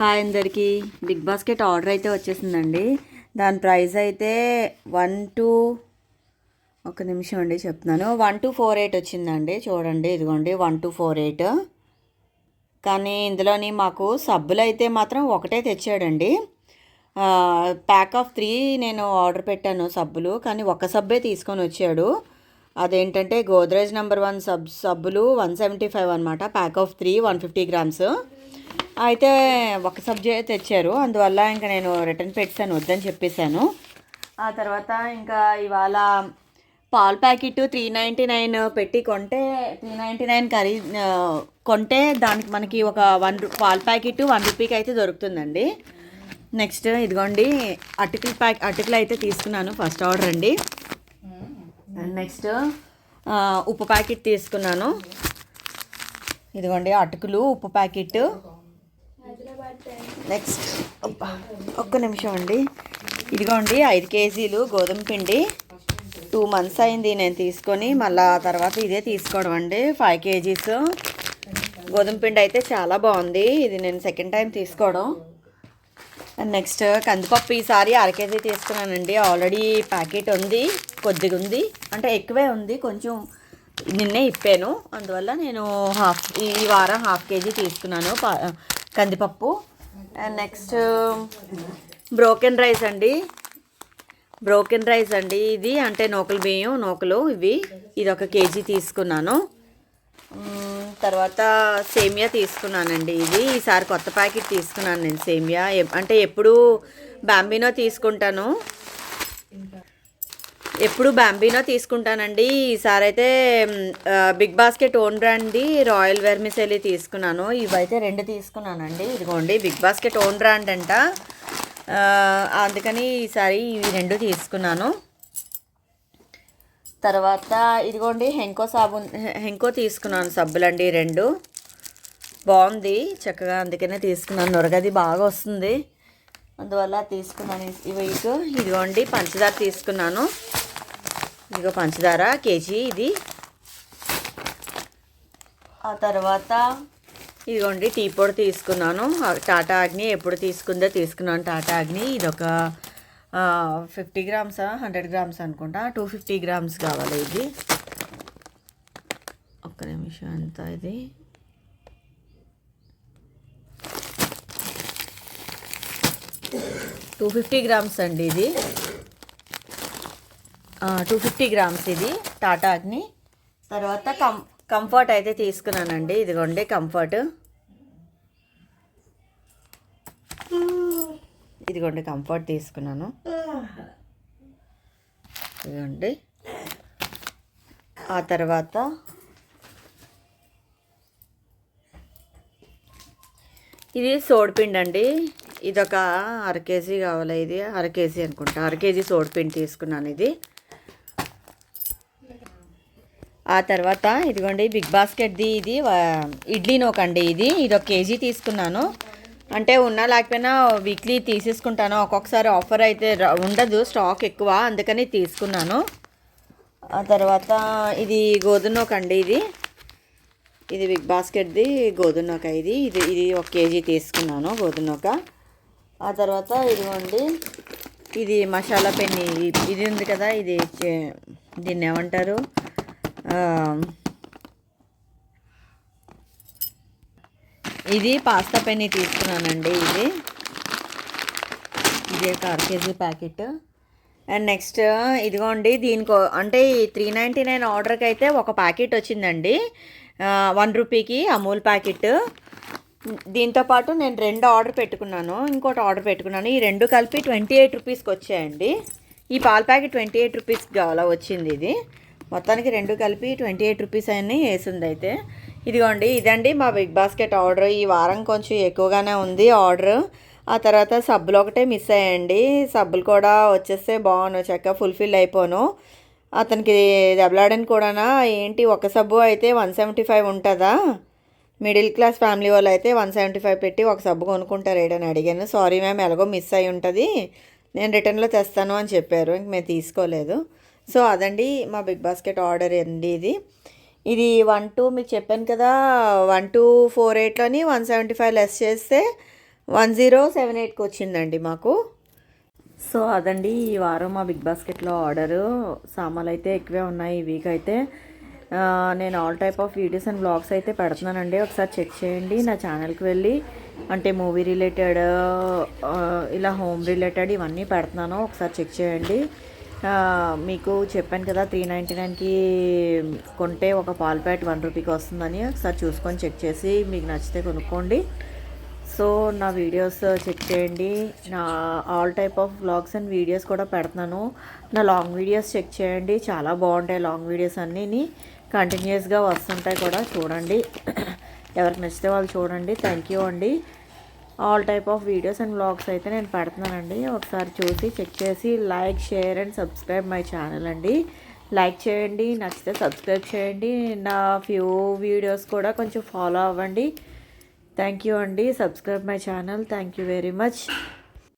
Hi అందరికీ. Big basket order అయితే వచ్చేసిందండి. దాని ప్రైస్ అయితే వన్ టూ ఒక నిమిషం అండి చెప్తున్నాను. వన్ టూ ఫోర్ ఎయిట్ వచ్చిందండి. చూడండి ఇదిగోండి వన్ టూ ఫోర్ ఎయిట్. కానీ ఇందులోని మాకు సబ్బులు అయితే మాత్రం ఒకటే తెచ్చాడండి. ప్యాక్ ఆఫ్ త్రీ నేను ఆర్డర్ పెట్టాను సబ్బులు కానీ ఒక సబ్బే తీసుకొని వచ్చాడు. అదేంటంటే గోద్రేజ్ నెంబర్ వన్ సబ్ సబ్బులు వన్ సెవెంటీ ఫైవ్ అనమాట pack of three one fifty grams. అయితే ఒక సబ్జెక్ట్ తెచ్చారు. అందువల్ల ఇంకా నేను రిటర్న్ పెట్టాను వద్దని చెప్పేశాను. ఆ తర్వాత ఇంకా ఇవాళ పాల ప్యాకెట్ త్రీ నైంటీ నైన్ పెట్టి కొంటే త్రీ నైంటీ నైన్ ఖరీ కొంటే దానికి మనకి ఒక వన్ రూ ప్యాకెట్ వన్ రూపీకి అయితే దొరుకుతుందండి. నెక్స్ట్ ఇదిగోండి అటుకులు ప్యాక్ అటుకులు అయితే తీసుకున్నాను ఫస్ట్ ఆర్డర్ అండి. నెక్స్ట్ ఉప్పు ప్యాకెట్ తీసుకున్నాను. ఇదిగోండి అటుకులు ఉప్పు ప్యాకెట్. నెక్స్ట్ ఒక్క నిమిషం అండి. ఇదిగోండి ఐదు కేజీలు గోధుమ పిండి. టూ మంత్స్ అయింది నేను తీసుకొని మళ్ళీ తర్వాత ఇదే తీసుకోవడం అండి. Five kgs. గోధుమ పిండి అయితే చాలా బాగుంది. ఇది నేను సెకండ్ టైం తీసుకోవడం. నెక్స్ట్ కందిపప్పు ఈసారి అర కేజీ తీసుకున్నానండి. ఆల్రెడీ ప్యాకెట్ ఉంది కొద్దిగా ఉంది. అంటే ఎక్కువే ఉంది కొంచెం నిన్నే ఇప్పాను. అందువల్ల నేను హాఫ్ ఈ వారం హాఫ్ కేజీ తీసుకున్నాను. కందిపప్పు. అండ్ నెక్స్ట్ బ్రోకెన్ రైస్ అండి. బ్రోకెన్ రైస్ అండి ఇది. అంటే నూకలు బియ్యం నూకలు ఇవి. ఇది ఒక కేజీ తీసుకున్నాను. తర్వాత సేమియా తీసుకున్నానండి ఇది. ఈసారి కొత్త ప్యాకెట్ తీసుకున్నాను నేను సేమియా. అంటే ఎప్పుడు బాంబినో తీసుకుంటాను. ఎప్పుడు బ్యాంబీనో తీసుకుంటానండి. ఈసారి అయితే బిగ్ బాస్కెట్ ఓన్ బ్రాండ్ది రాయల్ వెర్మిసెలి తీసుకున్నాను. ఇవైతే రెండు తీసుకున్నానండి. ఇదిగోండి బిగ్ బాస్కెట్ ఓన్ బ్రాండ్ అంట. అందుకని ఈసారి ఇవి రెండు తీసుకున్నాను. తర్వాత ఇదిగోండి హెంకో సాబున్ హెంకో తీసుకున్నాను సబ్బులండి రెండు. బాగుంది చక్కగా అందుకనే తీసుకున్నాను. నొరగది బాగా వస్తుంది. అందువల్ల తీసుకున్నాను ఇవి ఇదిగోండి పంచదార తీసుకున్నాను. ఇదిగో పంచదార కేజీ ఇది. ఆ తర్వాత ఇదిగోండి టీ పొడి తీసుకున్నాను. టాటా అగ్ని ఎప్పుడు తీసుకుందో తీసుకున్నాను. టాటా అగ్ని ఇది ఒక ఫిఫ్టీ గ్రామ్స్ హండ్రెడ్ గ్రామ్స్ అనుకుంటా. టూ ఫిఫ్టీ గ్రామ్స్ కావాలి ఇది. ఒక్క నిమిషం ఎంత ఇది. టూ ఫిఫ్టీ గ్రామ్స్ అండి ఇది. టూ ఫిఫ్టీ గ్రామ్స్ ఇది టాటా అగ్ని తర్వాత కం కంఫర్ట్ అయితే తీసుకున్నానండి. ఇదిగోండి కంఫర్ట్ ఇదిగోండి కంఫర్ట్ తీసుకున్నాను. ఇదిగోండి. ఆ తర్వాత ఇది సోడిపిండి అండి ఇది ఒక అర కేజీ కావాలి ఇది? అర కేజీ అనుకుంటా. అర కేజీ సోడిపిండి తీసుకున్నాను ఇది. ఆ తర్వాత ఇదిగోండి బిగ్ బాస్కెట్ది ఇది ఇడ్లీ నోకండి ఇది. ఇది ఒక కేజీ తీసుకున్నాను. అంటే ఉన్నా లేకపోయినా వీక్లీ తీసేసుకుంటాను. ఒక్కొక్కసారి ఆఫర్ అయితే ఉండదు స్టాక్ ఎక్కువ అందుకని తీసుకున్నాను. ఆ తర్వాత ఇది గోధుమ నూక అండి ఇది. ఇది బిగ్ బాస్కెట్ది గోధుమ నూక ఇది. ఇది ఇది ఒక కేజీ తీసుకున్నాను గోధుమ ఆ తర్వాత ఇదిగోండి ఇది మసాలా పెన్ని ఇది- ఇది ఉంది కదా ఇది చే- దీన్ని ఏమంటారు? ఇది పాస్తా పెన్ని తీసుకున్నానండి ఇది. ఇది ఒక అర కేజీ ప్యాకెట్. అండ్ నెక్స్ట్ ఇదిగోండి దీనికో అంటే ఈ త్రీ నైంటీ నైన్ ఆర్డర్కి అయితే ఒక ప్యాకెట్ వచ్చిందండి. వన్ రూపీకి అమూల్ ప్యాకెట్. దీంతో పాటు నేను రెండు ఆర్డర్ పెట్టుకున్నాను ఇంకోటి ఆర్డర్ పెట్టుకున్నాను. ఈ రెండు కలిపి ట్వంటీ ఎయిట్ రూపీస్కి వచ్చాయండి. ఈ పాల ప్యాకెట్ ట్వంటీ ఎయిట్ రూపీస్కి అలా వచ్చింది ఇది. మొత్తానికి రెండు కలిపి ట్వంటీ ఎయిట్ రూపీస్ అని వేసింది అయితే. ఇదిగోండి ఇదండి మా బిగ్ బాస్కెట్ ఆర్డర్. ఈ వారం కొంచెం ఎక్కువగానే ఉంది ఆర్డర్. ఆ తర్వాత సబ్బులు ఒకటే మిస్ అయ్యండి సబ్బులు కూడా వచ్చేస్తే బాగున్నాను చక్కగా ఫుల్ఫిల్ అయిపోను. అతనికి దెబ్బలాడని కూడానా ఏంటి ఒక సబ్బు అయితే వన్ సెవెంటీ ఫైవ్ ఉంటుందా? మిడిల్ క్లాస్ ఫ్యామిలీ వాళ్ళు అయితే వన్ సెవెంటీ ఫైవ్ పెట్టి ఒక సబ్బు కొనుక్కుంటారు ఏడని అడిగాను. సారీ మ్యామ్ ఎలాగో మిస్ అయి ఉంటుంది. నేను రిటర్న్లో తెస్తాను అని చెప్పారు ఇంక మేము తీసుకోలేదు. సో అదండి మా బిగ్ బాస్కెట్ ఆర్డర్ అండి ఇది. ఇది వన్ టూ మీకు చెప్పాను కదా వన్ టూ ఫోర్ ఎయిట్లోని వన్ సెవెంటీ ఫైవ్ లెస్ చేస్తే వన్ జీరో సెవెన్ ఎయిట్కి వచ్చిందండి మాకు. సో అదండి ఈ వారం మా బిగ్ బాస్కెట్లో ఆర్డరు. సామాన్లు అయితే ఎక్కువే ఉన్నాయి ఈ వీక్ అయితే. నేను all type of videos and blogs అయితే పెడుతున్నానండి. ఒకసారి చెక్ చేయండి నా ఛానల్కి వెళ్ళి. అంటే మూవీ రిలేటెడ్ ఇలా హోమ్ రిలేటెడ్ ఇవన్నీ పెడుతున్నాను. ఒకసారి చెక్ చేయండి. మీకు చెప్పాను కదా త్రీ నైంటీ నైన్కి కొంటే ఒక పాల్ ప్యాట్ వన్ రూపీకి వస్తుందని ఒకసారి చూసుకొని చెక్ చేసి మీకు నచ్చితే కొనుక్కోండి. సో నా వీడియోస్ చెక్ చేయండి. నా all type of vlogs and videos కూడా పెడుతున్నాను. నా లాంగ్ వీడియోస్ చెక్ చేయండి. చాలా బాగుంటాయి లాంగ్ వీడియోస్ అన్నీ కంటిన్యూస్గా వస్తుంటాయి కూడా చూడండి. ఎవరికి నచ్చితే వాళ్ళు చూడండి. థ్యాంక్ యూ అండి. All type of videos and vlogs అయితే నేను పెడుతున్నానండి. ఒకసారి చూసి చెక్ చేసి like share and subscribe my channel అండి. లైక్ చేయండి నచ్చితే సబ్స్క్రైబ్ చేయండి. నా ఫ్యూ వీడియోస్ కూడా కొంచెం ఫాలో అవ్వండి. థ్యాంక్ యూ అండి. Subscribe my channel thank you very much